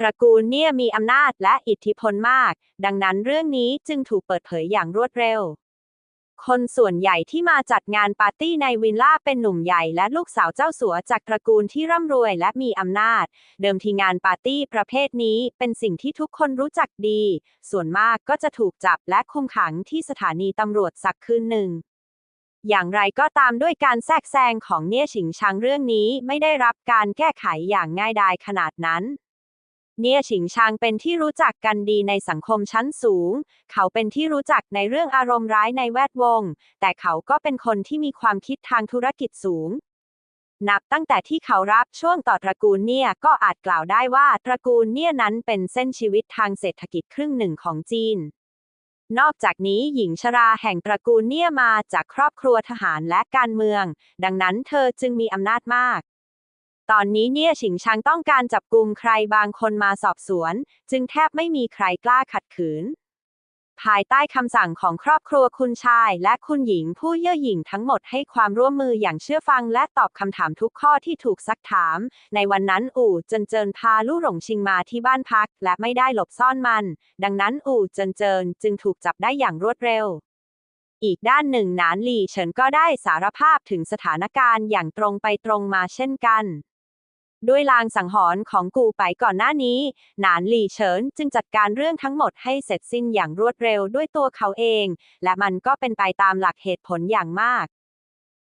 ตระกูลเนี่ยมีอำนาจและอิทธิพลมาก ดังนั้นเรื่องนี้จึงถูกเปิดเผยอย่างรวดเร็ว คนส่วนใหญ่ที่มาจัดงานปาร์ตี้ในวิลล่าเป็นหนุ่มใหญ่และลูกสาวเจ้าสัวจากตระกูลที่ร่ำรวยและมีอำนาจ เดิมทีงานปาร์ตี้ประเภทนี้เป็นสิ่งที่ทุกคนรู้จักดี ส่วนมากก็จะถูกจับและคุมขังที่สถานีตำรวจสักคืนหนึ่งอย่างไรก็ตามด้วยการแทรกแซงของเนี่ยฉิงชังเรื่องนี้ไม่ได้รับการแก้ไขอย่างง่ายดายขนาดนั้น เนี่ยฉิงชางเป็นที่รู้จักกันดีในสังคมชั้นสูง เขาเป็นที่รู้จักในเรื่องอารมณ์ร้ายในแวดวง แต่เขาก็เป็นคนที่มีความคิดทางธุรกิจสูง นับตั้งแต่ที่เขารับช่วงต่อตระกูลเนี่ยก็อาจกล่าวได้ว่าตระกูลเนี่ยนั้นเป็นเส้นชีวิตทางเศรษฐกิจครึ่งหนึ่งของจีน นอกจากนี้หญิงชราแห่งตระกูลเนี่ยมาจากครอบครัวทหารและการเมือง ดังนั้นเธอจึงมีอำนาจมาก ตอนนี้เนี่ยฉิงชังต้องการจับกลุ่มใครบางคนมาสอบสวน จึงแทบไม่มีใครกล้าขัดขืน ภายใต้คำสั่งของครอบครัวคุณชาย และคุณหญิงผู้เย่อหยิ่งทั้งหมดให้ความร่วมมืออย่างเชื่อฟังและตอบคำถามทุกข้อที่ถูกซักถาม ในวันนั้นอู่เจินเจินพาลู่หลงชิงมาที่บ้านพัก และไม่ได้หลบซ่อนมัน ดังนั้นอู่เจินเจินจึงถูกจับได้อย่างรวดเร็วอีกด้านหนึ่งนานหลี่เฉินก็ได้สารภาพถึงสถานการณ์อย่างตรงไปตรงมาเช่นกัน ด้วยลางสังหรณ์ของกูไปก่อนหน้านี้ หนานหลี่เฉินจึงจัดการเรื่องทั้งหมดให้เสร็จสิ้นอย่างรวดเร็วด้วยตัวเขาเอง และมันก็เป็นไปตามหลักเหตุผลอย่างมาก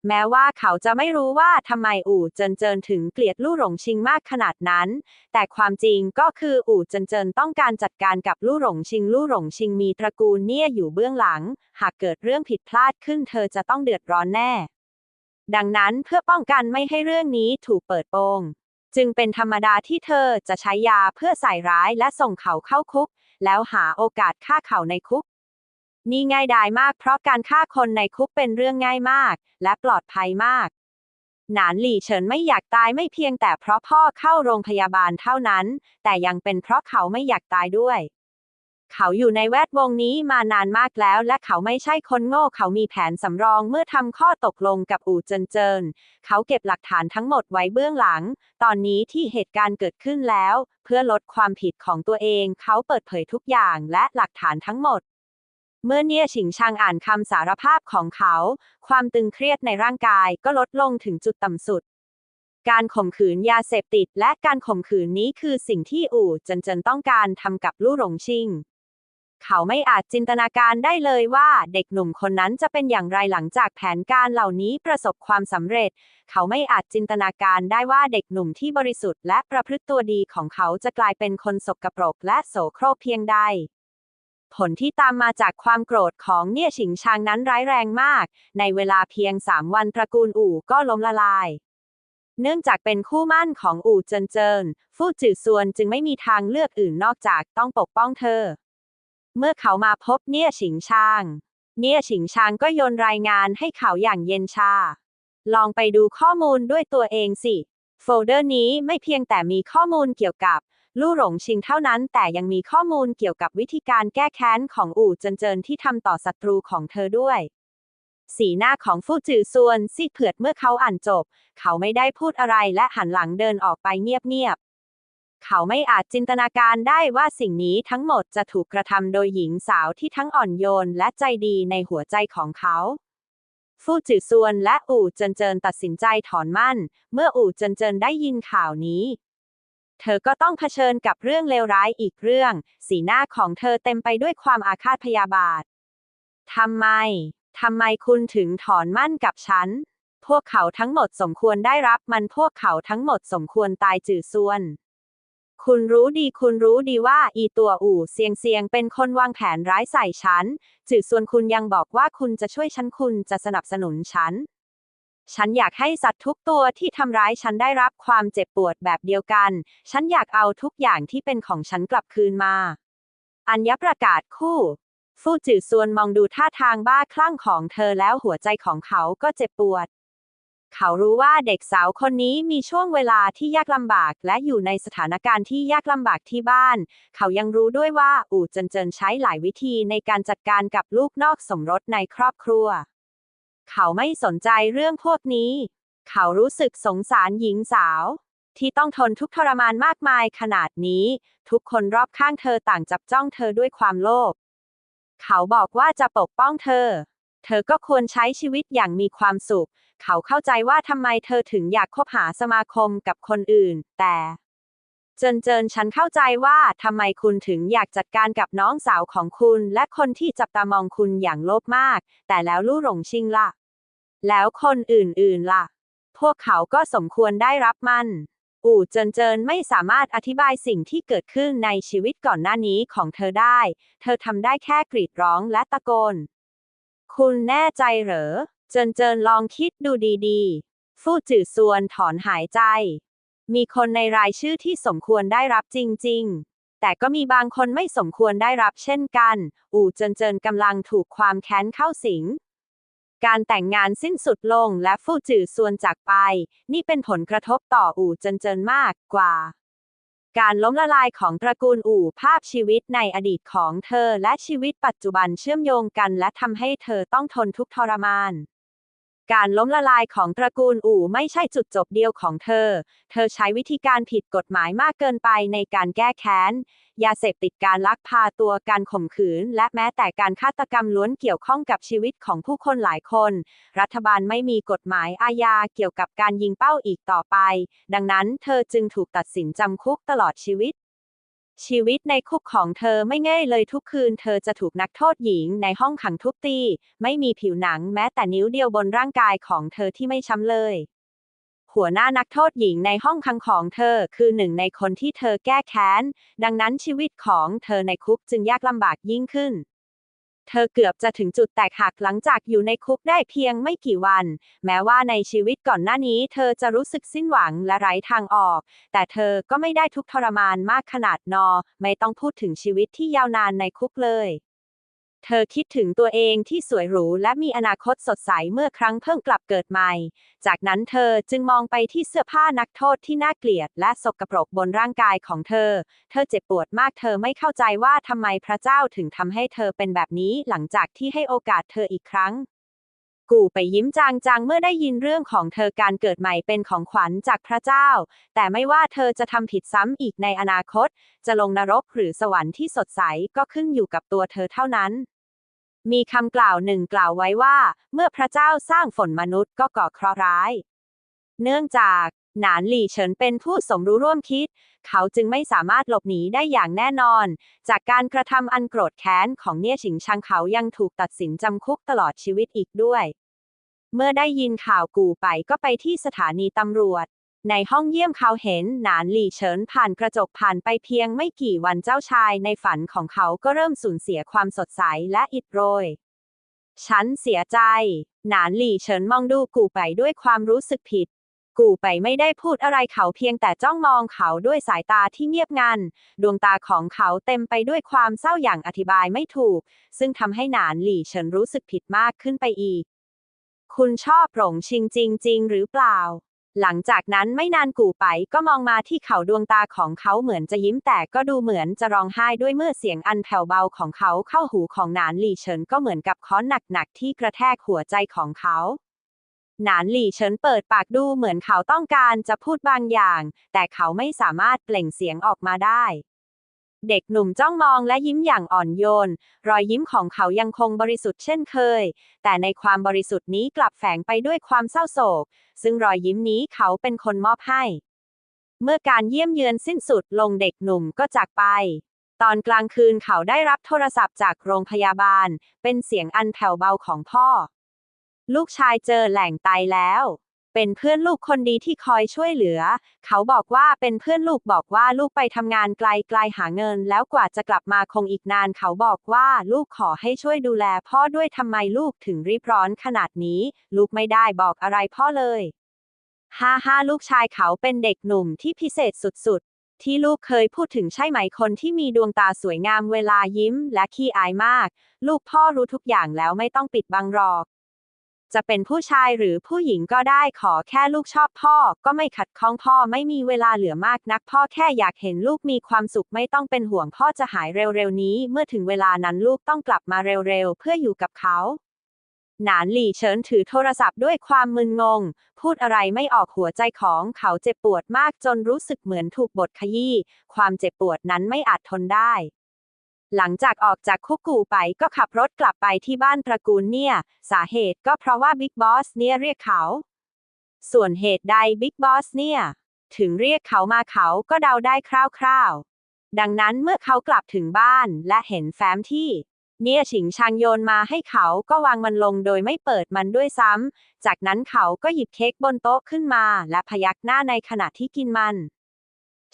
แม้ว่าเขาจะไม่รู้ว่าทำไมอู่เจินเจินถึงเกลียดลู่หลงชิงมากขนาดนั้น แต่ความจริงก็คืออู่เจินเจินต้องการจัดการกับลู่หลงชิงลู่หลงชิงมีตระกูลเนี่ยอยู่เบื้องหลัง หากเกิดเรื่องผิดพลาดขึ้นเธอจะต้องเดือดร้อนแน่ดังนั้นเพื่อป้องกันไม่ให้เรื่องนี้ถูกเปิดโปง จึงเป็นธรรมดาที่เธอจะใช้ยาเพื่อใส่ร้ายและส่งเขาเข้าคุก แล้วหาโอกาสฆ่าเขาในคุก นี่ง่ายดายมากเพราะการฆ่าคนในคุกเป็นเรื่องง่ายมาก และปลอดภัยมาก หนานหลี่เฉินไม่อยากตายไม่เพียงแต่เพราะพ่อเข้าโรงพยาบาลเท่านั้น แต่ยังเป็นเพราะเขาไม่อยากตายด้วย เขาอยู่ในแวดวงนี้มานานมากแล้ว และเขาไม่ใช่คนโง่ เขามีแผนสำรองเมื่อทำข้อตกลงกับอู่เจินเจิน เขาเก็บหลักฐานทั้งหมดไว้เบื้องหลัง ตอนนี้ที่เหตุการณ์เกิดขึ้นแล้ว เพื่อลดความผิดของตัวเอง เขาเปิดเผยทุกอย่างและหลักฐานทั้งหมดเมื่อเนี่ยฉิงชางอ่านคำสารภาพของเขา ความตึงเครียดในร่างกายก็ลดลงถึงจุดต่ำสุด การข่มขืนยาเสพติดและการข่มขืนนี้คือสิ่งที่อู่เจินเจินต้องการทำกับลู่หลงชิง เขาไม่อาจจินตนาการได้เลยว่าเด็กหนุ่มคนนั้นจะเป็นอย่างไรหลังจากแผนการเหล่านี้ประสบความสำเร็จ เขาไม่อาจจินตนาการได้ว่าเด็กหนุ่มที่บริสุทธิ์และประพฤติตัวดีของเขาจะกลายเป็นคนสกปรกและโสโครกเพียงใดผลที่ตามมาจากความโกรธของเนี่ยฉิงชางนั้นร้ายแรงมาก ในเวลาเพียงสามวันตระกูลอู่ก็ล้มละลาย เนื่องจากเป็นคู่มั่นของอู่เจินเจิน ฟู่จือซวนจึงไม่มีทางเลือกอื่นนอกจากต้องปกป้องเธอ เมื่อเขามาพบเนี่ยฉิงชาง เนี่ยฉิงชางก็โยนรายงานให้เขาอย่างเย็นชา ลองไปดูข้อมูลด้วยตัวเองสิ โฟลเดอร์นี้ไม่เพียงแต่มีข้อมูลเกี่ยวกับลู่หลงชิงเท่านั้นแต่ยังมีข้อมูลเกี่ยวกับวิธีการแก้แค้นของอู่เจินเจินที่ทำต่อศัตรูของเธอด้วย สีหน้าของฟู่จือซวนซีดเผือดเมื่อเขาอ่านจบ เขาไม่ได้พูดอะไรและหันหลังเดินออกไปเงียบๆ เขาไม่อาจจินตนาการได้ว่าสิ่งนี้ทั้งหมดจะถูกกระทำโดยหญิงสาวที่ทั้งอ่อนโยนและใจดีในหัวใจของเขาฟู่จือซวนและอู่เจินเจินตัดสินใจถอนมั่น เมื่ออู่เจินเจินได้ยินข่าวนี้ เธอก็ต้องเผชิญกับเรื่องเลวร้ายอีกเรื่อง สีหน้าของเธอเต็มไปด้วยความอาฆาตพยาบาททำไมทำไมคุณถึงถอนมั่นกับฉัน พวกเขาทั้งหมดสมควรได้รับมันพวกเขาทั้งหมดสมควรตายจือซวน คุณรู้ดีคุณรู้ดีว่าอีตัวอู่เซียงเซียงเป็นคนวางแผนร้ายใส่ฉัน จื่อซวนคุณยังบอกว่าคุณจะช่วยฉันคุณจะสนับสนุนฉัน ฉันอยากให้สัตว์ทุกตัวที่ทำร้ายฉันได้รับความเจ็บปวดแบบเดียวกัน ฉันอยากเอาทุกอย่างที่เป็นของฉันกลับคืนมา อัญญประกาศคู่ ฟู่จือซวนมองดูท่าทางบ้าคลั่งของเธอแล้วหัวใจของเขาก็เจ็บปวด เขารู้ว่าเด็กสาวคนนี้มีช่วงเวลาที่ยากลำบาก และอยู่ในสถานการณ์ที่ยากลำบากที่บ้าน เขายังรู้ด้วยว่าอู่เจินเจินใช้หลายวิธีในการจัดการกับลูกนอกสมรสในครอบครัว เขาไม่สนใจเรื่องพวกนี้ เขารู้สึกสงสารหญิงสาว ที่ต้องทนทุกข์ทรมานมากมายขนาดนี้ ทุกคนรอบข้างเธอต่างจับจ้องเธอด้วยความโลภ เขาบอกว่าจะปกป้องเธอ เธอก็ควรใช้ชีวิตอย่างมีความสุข เขาเข้าใจว่าทำไมเธอถึงอยากคบหาสมาคมกับคนอื่น แต่เจินเจินฉันเข้าใจว่าทำไมคุณถึงอยากจัดการกับน้องสาวของคุณ และคนที่จับตามองคุณอย่างโลภมาก แต่แล้วลู่หลงชิงล่ะ แล้วคนอื่นๆล่ะ พวกเขาก็สมควรได้รับมัน อู่เจินเจินไม่สามารถอธิบายสิ่งที่เกิดขึ้นในชีวิตก่อนหน้านี้ของเธอได้ เธอทำได้แค่กรีดร้องและตะโกน คุณแน่ใจเหรอ เจินเจินลองคิดดูดีๆ ฟู่จือซวนถอนหายใจ มีคนในรายชื่อที่สมควรได้รับจริง ๆ แต่ก็มีบางคนไม่สมควรได้รับเช่นกัน อู่เจินเจินกำลังถูกความแค้นเข้าสิง การแต่งงานสิ้นสุดลงและฟู่จือซวนจากไป นี่เป็นผลกระทบต่ออู่เจินเจินมากกว่า การล้มละลายของตระกูลอู่ภาพชีวิตในอดีตของเธอและชีวิตปัจจุบันเชื่อมโยงกันและทำให้เธอต้องทนทุกข์ทรมาน การล้มละลายของตระกูลอู่ไม่ใช่จุดจบเดียวของเธอ เธอใช้วิธีการผิดกฎหมายมากเกินไปในการแก้แค้น ยาเสพติดการลักพาตัวการข่มขืน และแม้แต่การฆาตกรรมล้วนเกี่ยวข้องกับชีวิตของผู้คนหลายคน รัฐบาลไม่มีกฎหมายอาญาเกี่ยวกับการยิงเป้าอีกต่อไป ดังนั้นเธอจึงถูกตัดสินจำคุกตลอดชีวิต ชีวิตในคุกของเธอไม่ง่ายเลยทุกคืนเธอจะถูกนักโทษหญิงในห้องขังทุบตี ไม่มีผิวหนังแม้แต่นิ้วเดียวบนร่างกายของเธอที่ไม่ช้ำเลย หัวหน้านักโทษหญิงในห้องขังของเธอคือหนึ่งในคนที่เธอแก้แค้น ดังนั้นชีวิตของเธอในคุกจึงยากลำบากยิ่งขึ้น เธอเกือบจะถึงจุดแตกหักหลังจากอยู่ในคุกได้เพียงไม่กี่วัน แม้ว่าในชีวิตก่อนหน้านี้ เธอจะรู้สึกสิ้นหวังและไร้ทางออก แต่เธอก็ไม่ได้ทุกข์ทรมานมากขนาดนอ ไม่ต้องพูดถึงชีวิตที่ยาวนานในคุกเลย เธอคิดถึงตัวเองที่สวยหรูและมีอนาคตสดใสเมื่อครั้งเพิ่งกลับเกิดใหม่ จากนั้นเธอจึงมองไปที่เสื้อผ้านักโทษที่น่าเกลียด และสกปรกบนร่างกายของเธอ เธอเจ็บปวดมากเธอไม่เข้าใจว่าทำไมพระเจ้าถึงทำให้เธอเป็นแบบนี้หลังจากที่ให้โอกาสเธออีกครั้ง กูไปยิ้มจางๆ เมื่อได้ยินเรื่องของเธอการเกิดใหม่เป็นของขวัญจากพระเจ้า แต่ไม่ว่าเธอจะทำผิดซ้ำอีกในอนาคต จะลงนรกหรือสวรรค์ที่สดใสก็ขึ้นอยู่กับตัวเธอเท่านั้นมีคำกล่าวหนึ่งกล่าวไว้ว่า เมื่อพระเจ้าสร้างฝนมนุษย์ก็ก่อเคราะห์ร้าย เนื่องจาก หนานหลี่เฉินเป็นผู้สมรู้ร่วมคิด เขาจึงไม่สามารถหลบหนีได้อย่างแน่นอน จากการกระทำอันโกรธแค้นของเนี่ยฉิงชังเขายังถูกตัดสินจำคุกตลอดชีวิตอีกด้วย เมื่อได้ยินข่าวกูไปก็ไปที่สถานีตำรวจ ในห้องเยี่ยมเขาเห็นหนานหลี่เฉินผ่านกระจกผ่านไปเพียงไม่กี่วันเจ้าชายในฝันของเขาก็เริ่มสูญเสียความสดใสและอิดโรยฉันเสียใจ หนานหลี่เฉินมองดูกูไปด้วยความรู้สึกผิด กูไปไม่ได้พูดอะไรเขาเพียงแต่จ้องมองเขาด้วยสายตาที่เงียบงัน ดวงตาของเขาเต็มไปด้วยความเศร้าอย่างอธิบายไม่ถูก ซึ่งทำให้หนานหลี่เฉินรู้สึกผิดมากขึ้นไปอีก คุณชอบหลงชิงจริง ๆ หรือเปล่า หลังจากนั้นไม่นานกูไปก็มองมาที่เขาดวงตาของเขาเหมือนจะยิ้มแต่ก็ดูเหมือนจะร้องไห้ด้วยเมื่อเสียงอันแผ่วเบาของเขาเข้าหูของหนานหลี่เฉินก็เหมือนกับค้อนหนักๆที่กระแทกหัวใจของเขา หนานหลี่เฉินเปิดปากดูเหมือนเขาต้องการจะพูดบางอย่าง แต่เขาไม่สามารถเปล่งเสียงออกมาได้ เด็กหนุ่มจ้องมองและยิ้มอย่างอ่อนโยน รอยยิ้มของเขายังคงบริสุทธิ์เช่นเคย แต่ในความบริสุทธิ์นี้กลับแฝงไปด้วยความเศร้าโศก ซึ่งรอยยิ้มนี้เขาเป็นคนมอบให้ เมื่อการเยี่ยมเยือนสิ้นสุดลงเด็กหนุ่มก็จากไปตอนกลางคืนเขาได้รับโทรศัพท์จากโรงพยาบาล เป็นเสียงอันแผ่วเบาของพ่อ ลูกชายเจอแหล่งตายแล้ว เป็นเพื่อนลูกคนดีที่คอยช่วยเหลือ เขาบอกว่าเป็นเพื่อนลูกบอกว่าลูกไปทำงานไกลๆหาเงิน แล้วกว่าจะกลับมาคงอีกนาน เขาบอกว่าลูกขอให้ช่วยดูแล พ่อด้วยทำไมลูกถึงรีบร้อนขนาดนี้ ลูกไม่ได้บอกอะไรพ่อเลยฮ่าฮ่าลูกชายเขาเป็นเด็กหนุ่มที่พิเศษสุดๆ ที่ลูกเคยพูดถึงใช่ไหมคนที่มีดวงตาสวยงามเวลายิ้มและขี้อายมาก ลูกพ่อรู้ทุกอย่างแล้วไม่ต้องปิดบังหรอก จะเป็นผู้ชายหรือผู้หญิงก็ได้ขอแค่ลูกชอบพ่อ ก็ไม่ขัดข้องพ่อไม่มีเวลาเหลือมากนัก พ่อแค่อยากเห็นลูกมีความสุขไม่ต้องเป็นห่วงพ่อจะหายเร็วๆนี้ เมื่อถึงเวลานั้นลูกต้องกลับมาเร็วๆเพื่ออยู่กับเขา หนานหลี่เฉินถือโทรศัพท์ด้วยความมึนงง พูดอะไรไม่ออกหัวใจของเขาเจ็บปวดมากจนรู้สึกเหมือนถูกบทขยี้ความเจ็บปวดนั้นไม่อาจทนได้ หลังจากออกจากคุกกูไปก็ขับรถกลับไปที่บ้านตระกูลเนี่ย สาเหตุก็เพราะว่าบิ๊กบอสเนี่ยเรียกเขา ส่วนเหตุใดบิ๊กบอสเนี่ย ถึงเรียกเขามาเขาก็เดาได้คร่าวๆ ดังนั้นเมื่อเขากลับถึงบ้านและเห็นแฟ้มที่ เนี่ยฉิงชางโยนมาให้เขาก็วางมันลงโดยไม่เปิดมันด้วยซ้ำ จากนั้นเขาก็หยิบเค้กบนโต๊ะขึ้นมา และพยักหน้าในขณะที่กินมัน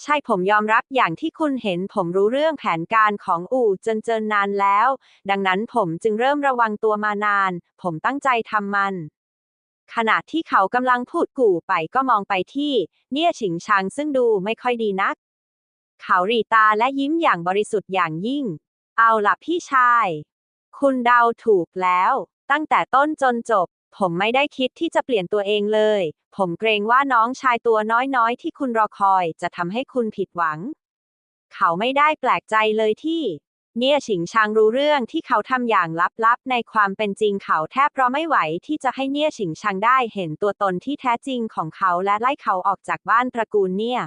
ใช่ผมยอมรับอย่างที่คุณเห็นผมรู้เรื่องแผนการของอู่เจินเจินนานแล้ว ดังนั้นผมจึงเริ่มระวังตัวมานาน ผมตั้งใจทำมัน ขณะที่เขากำลังพูดกู่ไปก็มองไปที่ เนี่ยฉิงชางซึ่งดูไม่ค่อยดีนัก เขาหรีตาและยิ้มอย่างบริสุทธิ์อย่างยิ่ง เอาล่ะพี่ชาย คุณเดาถูกแล้ว ตั้งแต่ต้นจนจบ ผมไม่ได้คิดที่จะเปลี่ยนตัวเองเลย ผมเกรงว่าน้องชายตัวน้อยๆ ที่คุณรอคอยจะทำให้คุณผิดหวัง เขาไม่ได้แปลกใจเลยที่ เนี่ยฉิงชางรู้เรื่องที่เขาทำอย่างลับๆ ในความเป็นจริงเขาแทบรอไม่ไหวที่จะให้เนี่ยฉิงชางได้เห็นตัวตนที่แท้จริงของเขาและไล่เขาออกจากบ้านตระกูลเนี่ย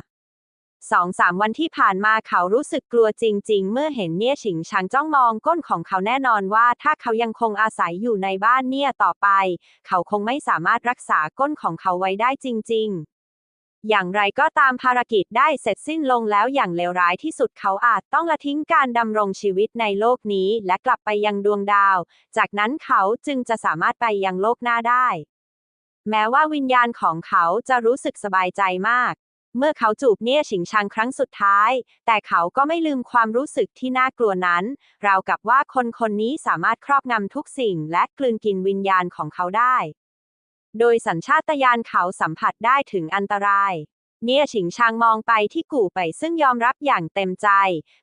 สองสามวันที่ผ่านมาเขารู้สึกกลัวจริง ๆ เมื่อเห็นเนี่ยฉิงชางจ้องมองก้นของเขาแน่นอนว่า ถ้าเขายังคงอาศัยอยู่ในบ้านเนี่ยต่อไป เขาคงไม่สามารถรักษาก้นของเขาไว้ได้จริง ๆอย่างไรก็ตามภารกิจได้เสร็จสิ้นลงแล้วอย่างเลวร้ายที่สุดเขาอาจต้องละทิ้งการดำรงชีวิตในโลกนี้ และกลับไปยังดวงดาว จากนั้นเขาจึงจะสามารถไปยังโลกหน้าได้ แม้ว่าวิญญาณของเขาจะรู้สึกสบายใจมาก เมื่อเขาจูบเนี่ยฉิงชังครั้งสุดท้าย แต่เขาก็ไม่ลืมความรู้สึกที่น่ากลัวนั้น ราวกับว่าคนคนนี้สามารถครอบงำทุกสิ่งและกลืนกินวิญญาณของเขาได้ โดยสัญชาตญาณเขาสัมผัสได้ถึงอันตราย เนี่ยฉิงชางมองไปที่กู่ไปซึ่งยอมรับอย่างเต็มใจ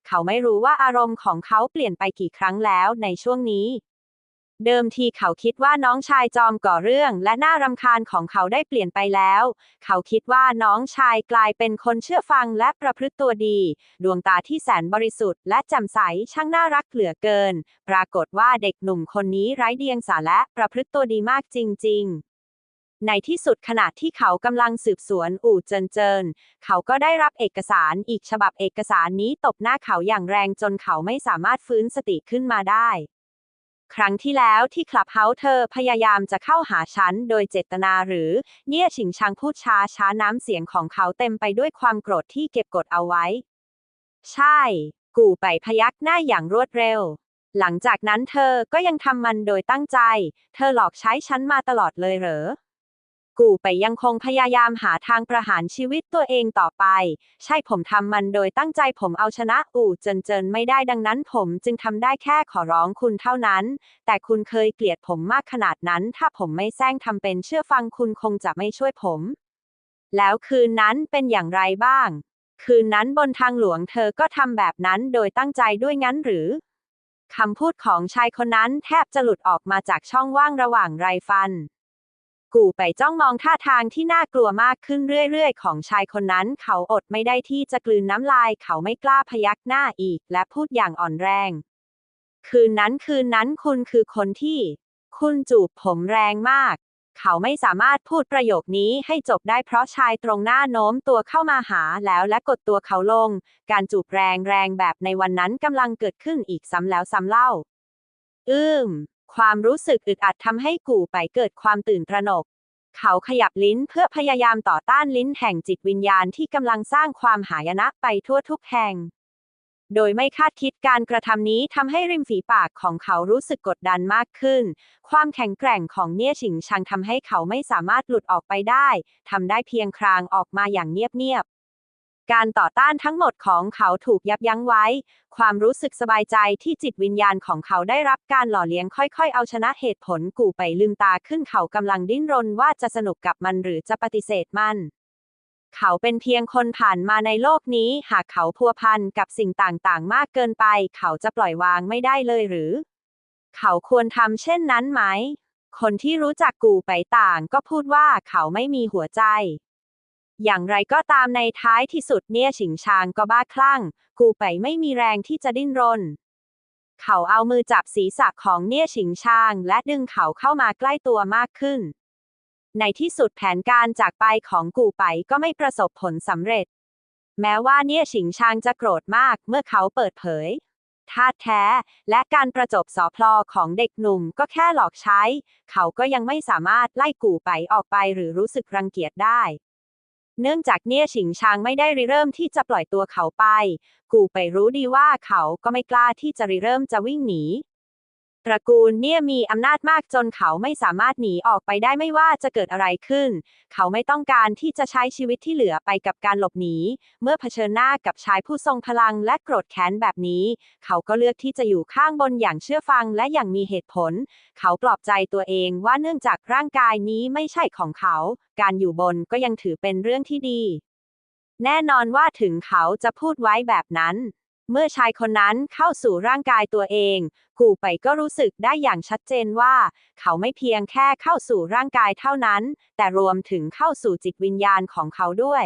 เขาไม่รู้ว่าอารมณ์ของเขาเปลี่ยนไปกี่ครั้งแล้วในช่วงนี้ เดิมทีเขาคิดว่าน้องชายจอมก่อเรื่องและน่ารำคาญของเขาได้เปลี่ยนไปแล้ว เขาคิดว่าน้องชายกลายเป็นคนเชื่อฟังและประพฤติตัวดี ดวงตาที่แสนบริสุทธิ์และแจ่มใสช่างน่ารักเหลือเกิน ปรากฏว่าเด็กหนุ่มคนนี้ไร้เดียงสาและประพฤติตัวดีมากจริง ๆในที่สุดขณะที่เขากำลังสืบสวนอู่เจินเจิน เขาก็ได้รับเอกสารอีกฉบับเอกสารนี้ตบหน้าเขาอย่างแรงจนเขาไม่สามารถฟื้นสติขึ้นมาได้ ครั้งที่แล้วที่คลับเฮาส์เธอพยายามจะเข้าหาฉันโดยเจตนาหรือ เนี่ยฉิงชังพูดช้าช้าน้ำเสียงของเขาเต็มไปด้วยความโกรธที่เก็บกดเอาไว้ ใช่ กูไปพยักหน้าอย่างรวดเร็ว หลังจากนั้นเธอก็ยังทำมันโดยตั้งใจ เธอหลอกใช้ฉันมาตลอดเลยเหรอ กูไปยังคงพยายามหาทางประหารชีวิตตัวเองต่อไป ใช่ผมทำมันโดยตั้งใจผมเอาชนะอู่เจินเจินไม่ได้ดังนั้นผมจึงทำได้แค่ขอร้องคุณเท่านั้น แต่คุณเคยเกลียดผมมากขนาดนั้น ถ้าผมไม่แซงทำเป็นเชื่อฟังคุณคงจะไม่ช่วยผม แล้วคืนนั้นเป็นอย่างไรบ้าง คืนนั้นบนทางหลวงเธอก็ทำแบบนั้นโดยตั้งใจด้วยงั้นหรือคำพูดของชายคนนั้นแทบจะหลุดออกมาจากช่องว่างระหว่างไรฟัน กูไปจ้องมองท่าทางที่น่ากลัวมากขึ้นเรื่อยๆ ของชายคนนั้น เขาอดไม่ได้ที่จะกลืนน้ำลาย เขาไม่กล้าพยักหน้าอีก และพูดอย่างอ่อนแรง คืนนั้นคืนนั้นคุณคือคนที่ คุณจูบผมแรงมาก เขาไม่สามารถพูดประโยคนี้ให้จบได้เพราะชายตรงหน้าโน้มตัวเข้ามาหาแล้วและกดตัวเขาลง การจูบแรงแรงแบบในวันนั้นกำลังเกิดขึ้นอีกซ้ำแล้วซ้ำเล่า อืม ความรู้สึกอึดอัดทำให้กูไปเกิดความตื่นตระหนก เขาขยับลิ้นเพื่อพยายามต่อต้านลิ้นแห่งจิตวิญญาณที่กำลังสร้างความหายนะไปทั่วทุกแห่ง โดยไม่คาดคิดการกระทำนี้ทำให้ริมฝีปากของเขารู้สึกกดดันมากขึ้น ความแข็งแกร่งของเนี่ยฉิงชังทำให้เขาไม่สามารถหลุดออกไปได้ทำได้เพียงครางออกมาอย่างเงียบๆ การต่อต้านทั้งหมดของเขาถูกยับยั้งไว้ ความรู้สึกสบายใจที่จิตวิญญาณของเขาได้รับการหล่อเลี้ยงค่อยๆ เอาชนะเหตุผลกูไปลืมตาขึ้นเขากำลังดิ้นรนว่าจะสนุกกับมันหรือจะปฏิเสธมัน เขาเป็นเพียงคนผ่านมาในโลกนี้ หากเขาพัวพันกับสิ่งต่างๆ มากเกินไป เขาจะปล่อยวางไม่ได้เลยหรือ เขาควรทำเช่นนั้นไหม คนที่รู้จักกูไปต่างก็พูดว่าเขาไม่มีหัวใจ อย่างไรก็ตามในท้ายที่สุดเนี่ยฉิงชางก็บ้าคลั่ง กูไปไม่มีแรงที่จะดิ้นรน เขาเอามือจับศีรษะของเนี่ยฉิงชาง และดึงเขาเข้ามาใกล้ตัวมากขึ้น ในที่สุดแผนการจากไปของกูไปก็ไม่ประสบผลสำเร็จ แม้ว่าเนี่ยฉิงชางจะโกรธมากเมื่อเขาเปิดเผยท่าแท้ และการประจบสอพลอของเด็กหนุ่มก็แค่หลอกใช้ เขาก็ยังไม่สามารถไล่กูไปออกไปหรือรู้สึกรังเกียจได้ เนื่องจากเนี่ยฉิงชางไม่ได้ริเริ่มที่จะปล่อยตัวเขาไป กูไปรู้ดีว่าเขาก็ไม่กล้าที่จะริเริ่มจะวิ่งหนี ตระกูลเนี่ยมีอำนาจมากจนเขาไม่สามารถหนีออกไปได้ไม่ว่าจะเกิดอะไรขึ้น เขาไม่ต้องการที่จะใช้ชีวิตที่เหลือไปกับการหลบหนี เมื่อเผชิญหน้ากับชายผู้ทรงพลังและโกรธแค้นแบบนี้ เขาก็เลือกที่จะอยู่ข้างบนอย่างเชื่อฟังและอย่างมีเหตุผล เขาปลอบใจตัวเองว่าเนื่องจากร่างกายนี้ไม่ใช่ของเขา การอยู่บนก็ยังถือเป็นเรื่องที่ดี แน่นอนว่าถึงเขาจะพูดไว้แบบนั้น เมื่อชายคนนั้นเข้าสู่ร่างกายตัวเอง กูไปก็รู้สึกได้อย่างชัดเจนว่า เขาไม่เพียงแค่เข้าสู่ร่างกายเท่านั้น แต่รวมถึงเข้าสู่จิตวิญญาณของเขาด้วย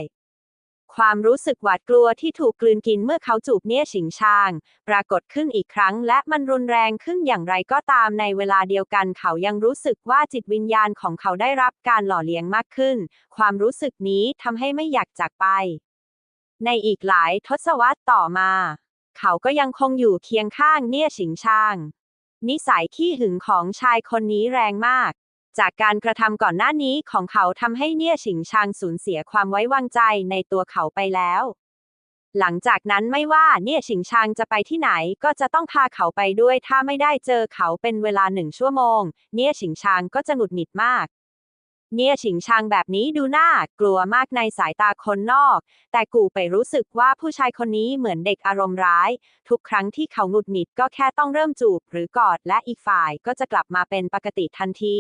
ความรู้สึกหวาดกลัวที่ถูกกลืนกินเมื่อเขาจูบเนี่ยฉิงชาง ปรากฏขึ้นอีกครั้ง และมันรุนแรงขึ้นอย่างไรก็ตามในเวลาเดียวกัน เขายังรู้สึกว่าจิตวิญญาณของเขาได้รับการหล่อเลี้ยงมากขึ้น ความรู้สึกนี้ทำให้ไม่อยากจากไป ในอีกหลายทศวรรษต่อมา เขาก็ยังคงอยู่เคียงข้างเนี่ยฉิงชาง นิสัยขี้หึงของชายคนนี้แรงมาก จากการกระทำก่อนหน้านี้ของเขาทำให้เนี่ยฉิงชางสูญเสียความไว้วางใจในตัวเขาไปแล้ว หลังจากนั้นไม่ว่าเนี่ยฉิงชางจะไปที่ไหนก็จะต้องพาเขาไปด้วยถ้าไม่ได้เจอเขาเป็นเวลาหนึ่งชั่วโมง เนี่ยฉิงชางก็จะหงุดหงิดมาก เนี่ยฉิงชางแบบนี้ดูน่ากลัวมากในสายตาคนนอก แต่กูไปรู้สึกว่าผู้ชายคนนี้เหมือนเด็กอารมณ์ร้าย ทุกครั้งที่เขาหงุดหงิดก็แค่ต้องเริ่มจูบหรือกอดและอีกฝ่ายก็จะกลับมาเป็นปกติทันที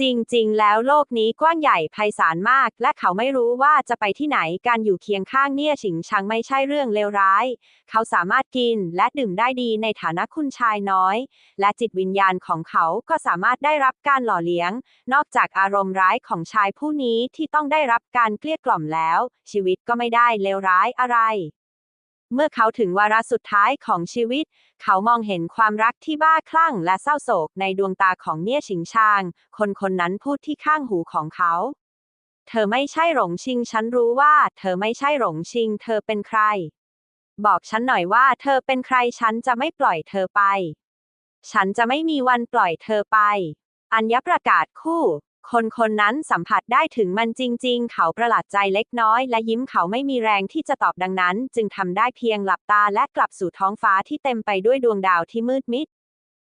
จริงๆ แล้วโลกนี้กว้างใหญ่ไพศาลมาก และเขาไม่รู้ว่าจะไปที่ไหนการอยู่เคียงข้างเนี่ยฉิงชังไม่ใช่เรื่องเลวร้าย เขาสามารถกินและดื่มได้ดีในฐานะคุณชายน้อย และจิตวิญญาณของเขาก็สามารถได้รับการหล่อเลี้ยง นอกจากอารมณ์ร้ายของชายผู้นี้ที่ต้องได้รับการเกลี้ยกล่อมแล้ว ชีวิตก็ไม่ได้เลวร้ายอะไร เมื่อเขาถึงวาระสุดท้ายของชีวิต เขามองเห็นความรักที่บ้าคลั่งและเศร้าโศกในดวงตาของเนี่ยชิงชาง คนคนนั้นพูดที่ข้างหูของเขา เธอไม่ใช่หลงชิง ฉันรู้ว่า เธอไม่ใช่หลงชิง เธอเป็นใคร บอกฉันหน่อยว่า เธอเป็นใคร ฉันจะไม่ปล่อยเธอไป ฉันจะไม่มีวันปล่อยเธอไป อัญญประกาศคู่ คนคนนั้นสัมผัสได้ถึงมันจริง ๆ เขาประหลาดใจเล็กน้อย และยิ้มเขาไม่มีแรงที่จะตอบดังนั้น จึงทำได้เพียงหลับตาและกลับสู่ท้องฟ้าที่เต็มไปด้วยดวงดาวที่มืดมิด